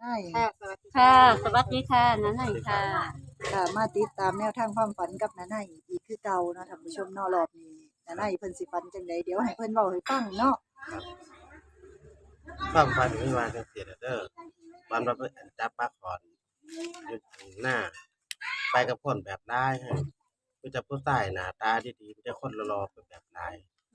ได้ค่ะสวัสดีค่ะ สวัสดีค่ะนั่นไหนค่ะ ค่ะมาติดตามแนวทางความฝันกับน้าไนอีกคือเก่าเนาะท่านผู้ชมเนาะรอบนี้น้าไนเพิ่นสิฝันจังไดเดี๋ยวให้เพิ่นเว้าให้ฟังเนาะความฝันมีว่าจังซี่เด้อวันเราไปจับปลาขอนอยู่หน้า ไปกับคนแบบได้ให้ก็จะผู้ชายหน้าตาดีๆมันจะคนรอๆเป็นแบบหลาย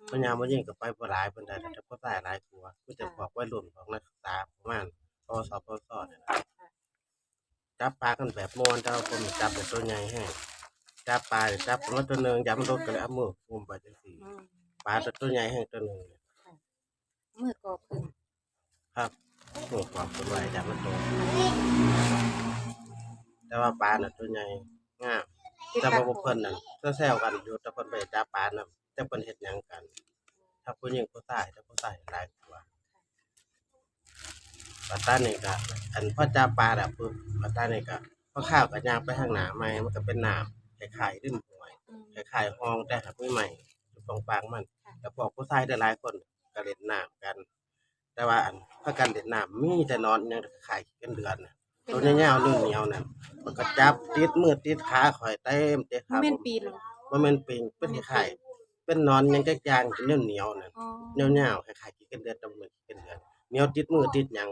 พยายามมายิ่งกับไปบ่หลายเพิ่นได้แต่ผู้ชายหลายกลัวก็จะบอกวัยรุ่นของนักศึกษาประมาณ ปวสปวสเนี่ยนะจับปลากันแบบม่วนแต่ว่าผมจับเป็นตัวใหญ่ให้จับปลาเนี่ยจับมันตัวหนึงจับมันลดก็เลยเอามือกุมไปจังซี่อืมปลาตัวตัวใหญ่ให้ตัวหนึงเนี่ยมือกอบขึ้นครับตัวความตัวใหญ่จับมันโตแต่ว่าปลาน่ะตัวใหญ่งามแต่ว่าพวกเพิ่นนั่นแซวๆกันอยู่แต่เพิ่นไปจับปลาน่ะแต่เพิ่นเฮ็ดหยังกัน ถ้าผู้หญิงผู้ชายถ้าผู้ชายหลายกว่า ปัตตานี่ก็อันพอจับปลาแล้วปุ๊บปัตตานี่ก็พอข้าวก็ย่างไปข้างหน้าใหม่มันก็เป็นน้ำคล้ายๆริมห้วยอืมคล้ายๆห้องแต่หากไม่ใหม่อยู่ตรงปางมันแต่พวกผู้ชายได้หลายคนก็เล่นน้ำกัน แต่ว่าอันพากันเล่นน้ำมีแต่นอนยังคล้ายๆกันเดือนน่ะตัวเหนียวๆนึ่งเหนียวๆนั่นมันก็จับติดมือติดขาข่อยเต็มเตะมัขานเป็นผมปีนเหรอว่ามันเป็นเป็นคล้ายๆเป็นนอนยังกะยางเหนียวเหนียวๆนั่นอ๋อเหนียวเหนียวๆคล้ายๆกินกันเดือนตำมือกินกันเดือนเหนียวติดมือติดหยัง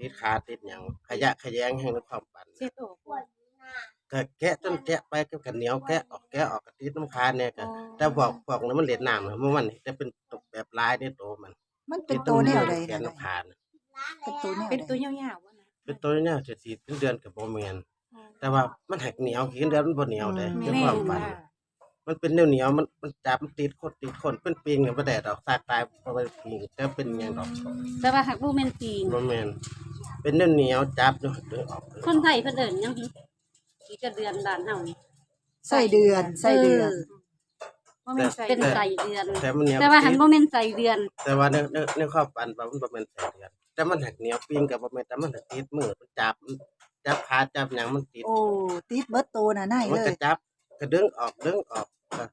ติดขาติดหยังขยะขยงแห่งความปั่นเสียโตกว่าก็แกะจนแกะไปก็กันเหนียวแกะออกแกะออกกระติดน้ำคาเนี่ยก็อ๋อแต่บอกบอกนั้นมันเล่นน้ำนะมันมันจะเป็นตกแบบลายในตัวมันมันเป็นตัวแนวใดแกนะนน้ำคาน่ะเป็นตัวแนวเป็นใดตัวยาวๆวะนะเป็นตัวเนี่ยจะสีเป็นเดือนกับโบเมียนอ๋อแต่ว่ามันหักเหนียวกินเดือนมันบ่เหนียวเลยแม่ในแม่ความนฝันค่ะ มันเป็นเหนียวเหนียวๆมันมันจับมันติดคนติดคนเป็นปิงกับประแดดดอกซากตายเพราะมันปิงจะเป็นหยังดอกแต่ว่าหักบูแมนปีนบ่แม่นเป็นเหนียวเหนียวๆจับอยู่ดึงออกคนไทยเพิ่นเอิ้นหยังอีกระเดือนบ้านเฮานี่ไส้เดือนไส้เดือนว่าไม่ใช่เป็นไส้เดือน แต่มันเหนียวแต่ว่าหันบ่แม่นไส้เดือน แต่ว่าในในในความฝันว่ามันบ่แม่นใส่เดือน แต่มันหักเหนียวปิงกับบ่แม่นแต่มันหักติดมือมันจับมันจับขาจับหยังมันติดโอ้ติดเบิดตัวน่ะไนมัเลนก็ยจับก็ดึงออกดึงออก ก็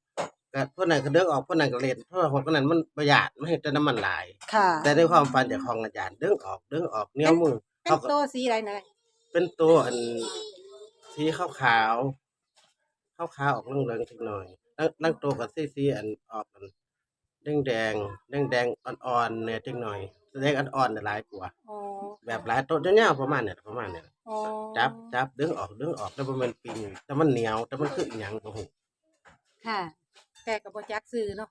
ก็พวกนั้นก็ดึงออกพวกนั้นก็เล่นเพราะว่าพวกนั้นมันประหยัดไม่ให้แต่น้ำมันหลาย ค่ะ แต่ในความฝันจากของอาจารย์ดึงออกดึงออกเหนียวมือเป็นเขาก็โตสีอะไรนะเป็นตัวอันสีขาวขาวขาวขาวๆออกเหลืองๆสักหน่อยนั่งนั่งตัวกับสีสีอันออกอันแดงแดงแดงแดงๆอ่อนๆเนี่ยจังหน่อยแสดงอ่อนๆเนี่ยหลายกว่า อ๋อแบบหลายตัวยาวๆประมาณเนี่ยประมาณเนี่ย อ๋อจับจับดึงออกดึงออกแต่บ่แมันปิงแต่มันเหนียวแต่มันคืออีหยังบ่ฮู้ ค่ะ แต่กับบ่จักซื้อเนาะ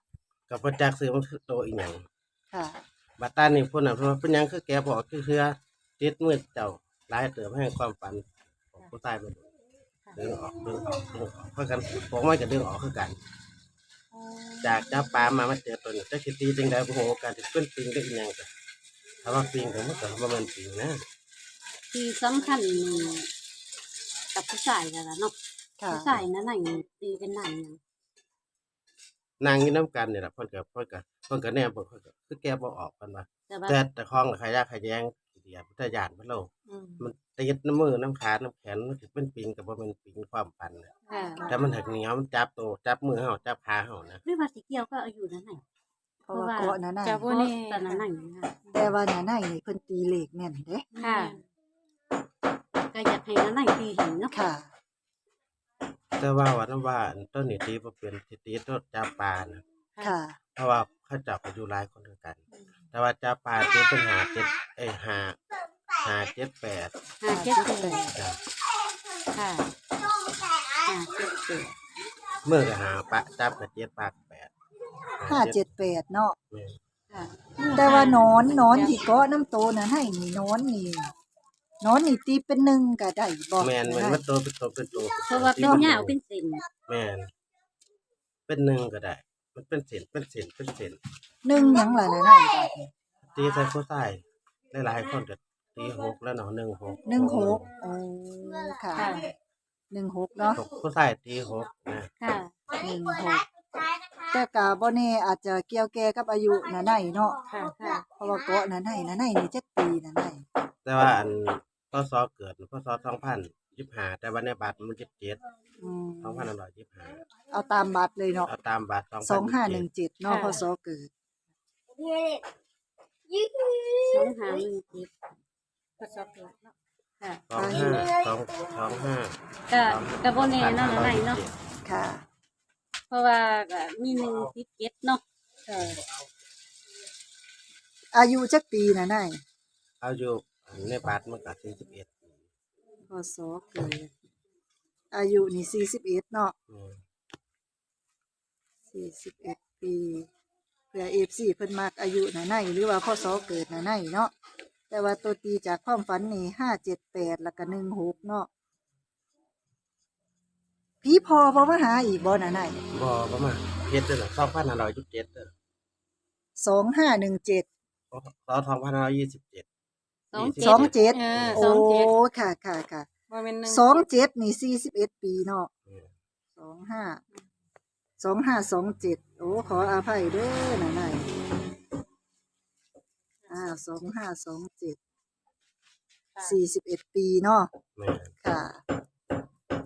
กับบ่จักซื้อมันคือตัวอีหยังค่ะ บัดตานี่พุ่นน่ะเพิ่นว่าเป็นหยังคือแกบอกคือเทื่อติดมือเจ้าหลายเติมให้ความฝันของผู้ตายมันดึงออกดึงออกดึงออกเพื่อกันผมว่าจะดึงออกคือกันอ๋อจากจับปลามามาเจอตัวนี้จักสิตีจังได๋บ่ฮู้โอกาสสิเป็นปิงได้อีหยังก็ถ้าว่าปิงก็มันก็บ่แม่นปิงนะที่สำคัญนี่กับผู้ชายนั่นล่ะเนาะค่ะผู้ชายนั่นน่ะตีเป็นหนังหยัง นางอยู่นํกันนี่ล่ะเพิ่นก็เพิ่นก็เพิ่นก็แน่บ่เพิ่นก็คือแกบ่ออกเพิ่นว่าแต่ว่าแต่แต่ของก็ขยะขยงขี้เดียดพุทธญาณเพิ่นโลอืมมันติดน้ำมือน้ำขาน้ำแขนมันสิเป็นปิงก็บ่แม่นปิงความฝันน่ะค่ะแต่มันหักเหนียวมันจับตัวจับมือเฮาจับขาเฮานะหรือว่าสิเกี่ยวก็อายุนั่นน่ะเพราะว่าเกาะน่ะไนจะเพบ่ราะแน่ตอนนั้นน่ะค่ะแต่ว่าน่ะไนนี่เพิ่นตีเลขแม่นเด้ค่ะก็อยากให้นั่นน่ะตีเห็นเนาะค่ะ แต่ว่าว่าน้ำว่าอันต้นนี่ตีบ่เป็นสิตีต้นจับปลานะค่ะ เพราะว่าเขาจับก็อยู่หลายคนด้วยกัน แต่ว่าจับปลาตีเป็นหาเจ็ดเอ้ยหาหาเจ็ดแปดห้าเจ็ดแปดจ้ะค่ะห้าเจ็ดแปดเมื่อก็หาปลาจับกับเจ็ดปลากับแปดห้าเจ็ดแปดเนาะ แม่นค่ะ แต่ว่านอนนอนที่เกาะน้ำโตน่ะให้นี่นอนนี่ นอนนี่ตีเป็นหนึ่งก็ได้บ่แม่นแม่นได้มันตัวเป็นตัวเป็นตัวเพราะว่าเป็นยาวเป็นเส้นแม่นเป็นหนึ่งก็ได้ มันเป็นเส้นเป็นเส้นเป็นเส้นหนึ่งหยังล่ะน่ะไนบาดนี้ตีใส่ผู้ใต้หลายๆคนก็ตีหกแล้วเนาะหนึ่งหกหนึ่งหกโอ้ค่ะค่ะหนึ่งหกเนาะตกผู้ใต้ตีหกนะค่ะหนึ่งหกแต่กะบ่แน่อาจจะเกี่ยวแก่กับอายุน่ะไนเนาะค่ะค่ะเพราะว่าเกาะน่ะไนน่ะไนนี่จักปีน่ะไนแต่ว่าอันพ ศเกิดพศสองพันยี่ห้าแต่ว่าในบัตรมันยี่เจ็ดอืมสองพันร้อยยี่ห้าเอาตามบัตรเลยเนาะเอาตามบัตรสองห้าหนึ่งเจ็ดเนาะค่ะพศเกิดสองหาหนึ่งเจ็ดก็สอบเกิดเนาะค่ะสองห้าสองสองห้าก็ก็บ่แน่เนาะน้าไหนเนาะค่ะ เพราะว่าก็มีหนึ่งติดเก็ดเนาะค่ะอายุจักปีนะนายอายุ ในบัตรมันก็สี่สิบเอ็ดพศเกิดอายุนี่สี่สิบเอ็ดเนาะสี่สิบเอ็ดปีเพื่อเอฟซีเพิ่นมักอายุนะนายหรือว่าพศเกิดนะนายเนาะแต่ว่าตัวตีจากความฝันนี่ห้าเจ็ดแปดแล้วก็หนึ่งหกเนาะผีพอบ่มาหาอีกบ่นะนายบ่ประมาณเจ็ดเด้อสองพันห้าร้อยยี่สิบเจ็ดเด้อสองห้าหนึ่งเจ็ดสองพันห้าร้อยยี่สิบเจ็ด สองสองเจ็ดเออโอ้สองเจ็ดค่ะค่ะค่ะว่าเป็นหนึ่งสองเจ็ดนี่สี่สิบเอ็ดปีเนาะสองห้าสองห้าสองเจ็ดโอ้ขออาภัยเด้อนะนายอ่าสองห้าสองเจ็ดสี่สิบเอ็ดปีเนาะแม่นค่ะ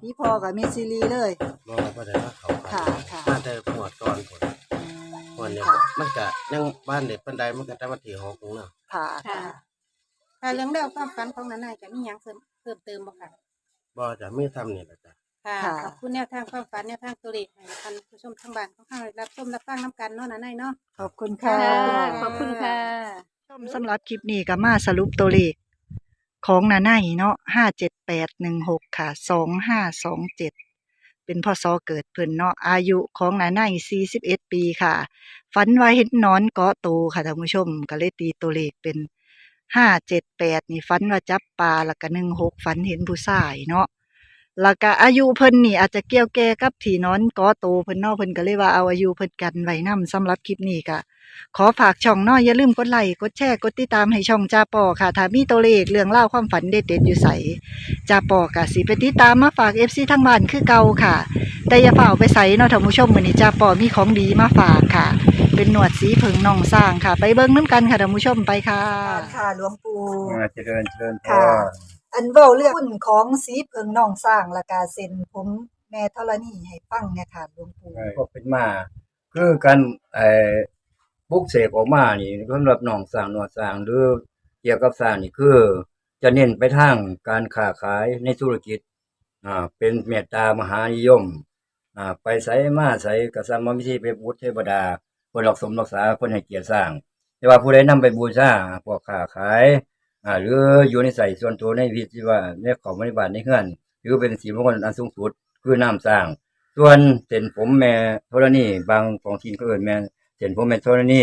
พี่พอกับมิสซิลีเลย บ่บ่ได้ว่าเขาค่ะค่ะมาแต่หวดก่อนผลอืมหวดเนี่ยค่ะมันก็ยังบ้านเด็กปันไดมันก็แต่วันที่หกเนาะค่ะค่ะ ค่ะค่ะเรื่องเล่าวความฝันของน้าไหนจะมีหยังเพิ่มเพิ่มเติมบ่ค่ะ บ่จะไม่ทำนี่แหละจ้ะค่ะค่ะ ขอบคุณแนวทางความฝันแนวทางตัวเลขให้ท่านผู้ชมทางบ้านของเราได้รับชมรับฟังน้ำกันเนาะน้าไหนเนาะ ขอบคุณค่ะ ค่ะขอบคุณค่ะ ชมสำหรับคลิปนี้ก็มาสรุปตัวเลขของนาไนเนาะห้าเจ็ดแปดหนึ่งหกค่ะสองห้าสองเจ็ดเป็นพ่อซอเกิดเพิ่นเนาะอายุของนาไนสี่สิบเอ็ดปีค่ะ ฝันว่าเห็นหนอนเกาะโตค่ะท่านผู้ชมก็เลยตีตัวเลขเป็น ห้าเจ็ดแปดนี่ฝันว่าจับปลาแล้วก็หนึ่งหกฝันเห็นผู้ชายเนาะแล้วก็อายุเพิ่นนี่อาจจะเกี่ยวแก่กับที่นอนกาะโตเพิ่นนาะเพิ่นก็เลยว่าเอาอายุเพิ่นกันไว้นํสำหรับคลิปนี้ก็ขอฝากช่องเน้อยอย่าลืมกดไลค์กดแชร์กดติดตามให้ช่องจาปอค่ะถ้ามีตัวเลขเรื่องเล่าความฝันเด็ดๆอยู่ใสจาปอกะสิไปติดตามมาฝาก FC ทั้งบ้านคือเก่าค่ะ แต่อย่าเฝ่าไปใส่เนาะท่านผู้ชมมื้อนี้จาปอมีของดีมาฝากค่ะ เป็นหนวดสีเผิงน่องสร้างค่ะ ไปเบิ่งน้ำกันค่ะท่านผู้ชมไปค่ะ ค่ะหลวงปู่อ่าเจริญเจริญพค่ะรอันเว้าเรื่องหุ้นของสีเผิงน่องสร้างและกาเซ็นผมแม่ธรณีให้ฟังเนี่ยค่ะหลวงปู่ ก็เป็นมา คือการไอ้บุกเสกออกมานี่สำหรับหนองสร้างหนวดสร้างหรือเกี่ยวกับสร้างนี่คือ จะเน้นไปทางการค้าขายในธุรกิจอ่าเป็นเมตตามหานิยมอ่าไปใส่มาใส่กษัตริย์มิธีไปบูชเทวดา เพิ่นรักสมรักษาเพิ่นให้เกียรติสร้าง แต่ว่าผู้ใดนำไปบูชาพวกค้าขายอ่าหรืออยู่ในใส่ส่วนตัวในวิธีว่าในของบริบาลในเฮือน หรือเป็นสีมงคลอันสูงสุดคือน้ำสร้าง ส่วนเส้นผมแม่ธรณีบางของทีนก็เอินแม่เส้นผมแม่ธรณี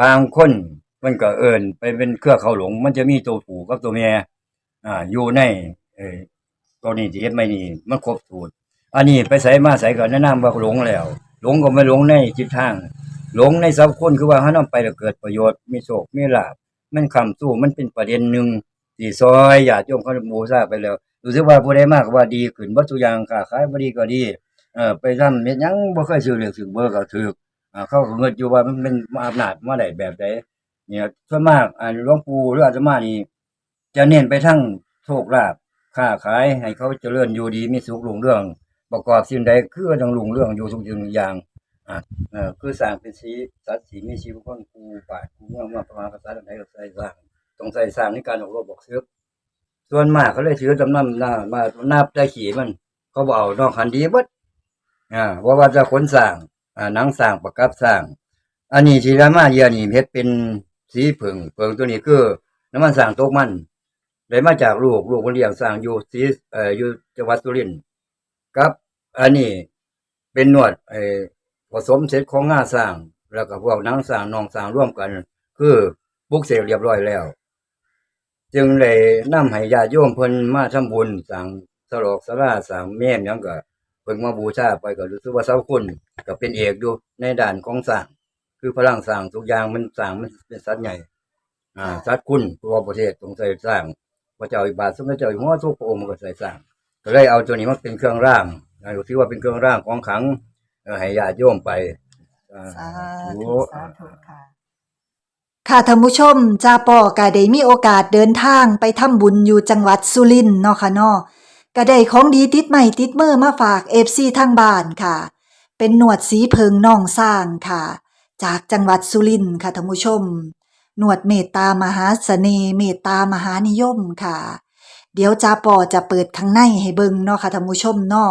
บางคนมันก็เอินไปเป็นเครือเขาหลง มันจะมีตัวผูกับตัวแม่อ่าอยู่ในเออตัวนี้ที่เฮ็ดไม่นี่มันครบสูตรอันนี้ไปใส่มาใส่ก็แนะนำว่าหลงแล้ว หลงก็ไม่หลงในจิตทาง หลงในสัพคนคือว่าเฮานำไปแล้วเกิดประโยชน์มีโชคมีลาภมันคำสู้มันเป็นประเด็นหนึ่งที่ซอยญาติโยมเขาบูชาไปแล้วรู้สึกว่าผู้ใดมากว่าดีขึ้นบ่ทุกอย่างค้าขายบ่ดีก็ดีเออไปทำเฮ็ดหยังบ่เคยซื้อเลือกซื้อเบอร์ก็ถูกอ่าเขาก็เงินอยู่ว่ามันเป็นอำนาจมาได้แบบใดเนี่ยส่วนมากอ่าหลวงปู่หรืออาตมานี่จะเน้นไปทั้งโชคลาภค้าขายให้เขาเจริญอยู่ดีมีสุขรุ่งเรืองประกอบสิ่งใดคือต้องรุ่งเรืองอยู่ทุกสิ่งทุกอย่าง เออคือสร้างเป็นสีสัตว์สีมีชีวิตคนกูป่ากูเมืองมาประมาณภาษาใดก็ใส่สร้างต้องใส่สร้างในการออกรบบอกซื้อส่วนมากเขาเลยถือจำนำหน้ามานับได้ขี่มัน เขาบอกเอานอกคันดีบดอ่าว่าว่าจะขนสร้างอ่าหนังสร้างประกับสร้าง อันนี้ที่รามาเยียนี่เฮ็ดเป็นสีผึ่งเผึ่งตัวนี้คือน้ำมันสร้างตกมันได้มาจากลูกลูกคนเลี้ยงสร้างอยู่สีเอ่ออยู่จังหวัดสุรินทร์กับ อันนี้เป็นนวดไอ ผสมเสร็จของงาสร้าง แล้วก็พวกนังสร้างนองสร้างร่วมกัน คือบุกเสกเรียบร้อยแล้ว จึงเลยนำให้ญาติโยมเพิ่นมาทำบุญสร้างสลอกสลาสร้างแม่มยังก็เพิ่งมาบูชาไปก็รู้สึกว่าเสาคุณก็เป็นเอกอยู่ในด่านของสร้าง คือพลังสร้างทุกอย่างมันสร้างมันเป็นสัตว์ใหญ่ อ่าสัตว์คุณตัวประเทศต้องใส่สร้างพระเจ้าอิบาทสมเด็จเจ้าอยู่หัวทุกพระองค์มันก็ใส่สร้างก็เลยเอาตัวนี้มาเป็นเครื่องร่างอ่าถือว่าเป็นเครื่องร่างของขัง เอ่อให้ญาติโยมไปอ่า สาโอ้ธุสาธุค่ะ ค่ะท่านผู้ชมจาปอกะได้มีโอกาสเดินทางไปทำบุญอยู่จังหวัดสุรินทร์เนาะค่ะเนาะก็ได้ของดีติดใหม่ติดมือมาฝาก FC ทางบ้านค่ะ เป็นหนวดสีเพิงน่องสร้างค่ะ จากจังหวัดสุรินทร์ค่ะท่านผู้ชม หนวดเมตตามหาเสน่ห์เมตตามหานิยมค่ะ เดี๋ยวจาปอจะเปิดข้างในให้เบิ่งเนาะค่ะท่านผู้ชมเนาะ